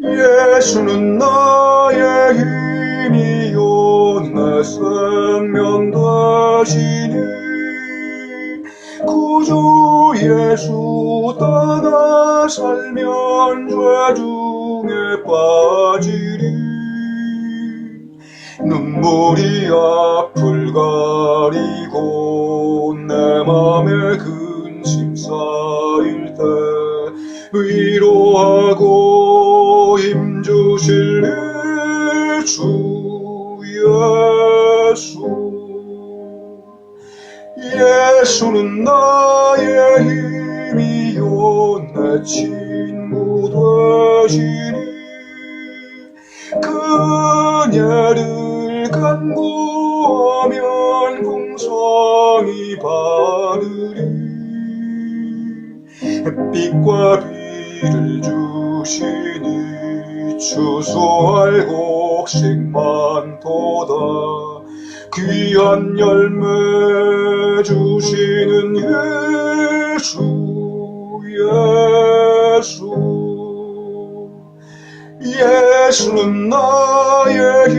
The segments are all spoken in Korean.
예수는 나의 힘이요 내 생명 되시니. 구주 예수 따라 살면 죄 중에 빠지리. 눈물이 앞을 가리고 내 맘에 근심 쌓일 때 위로하고 힘주실 주 예수. 예수는 나의 힘이요 내 친구 되시니 그녀를 간구하면 풍성이 바르리. 햇빛과 비를 주시니 추수할 곡식만 도다 귀한 열매 주시는 예수 예수 예수는 나의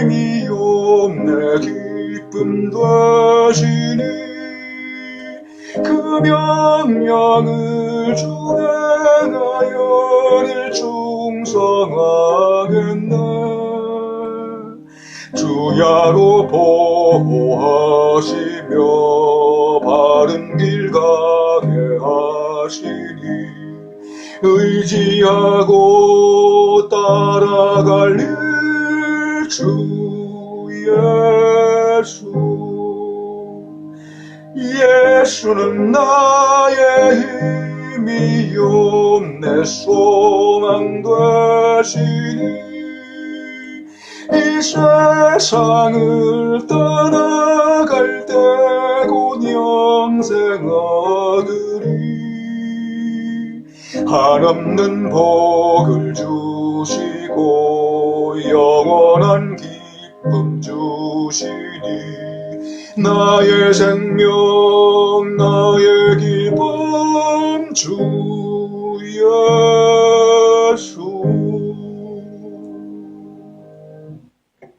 힘이요 내 기쁨 되시니. 그 명령을 준행하여 늘 충성하겠네. 주야로 보호하시며 바른 길 가게 하시니 의지하고 따라갈 일주 예수. 예수는 나의 힘이요 내 소망 되시니. 이 세상을 떠나갈 때 곧 영생 얻으리 한없는 복을 주시고 영원한 기쁨 주시니 나의 생명 나의 기쁨 주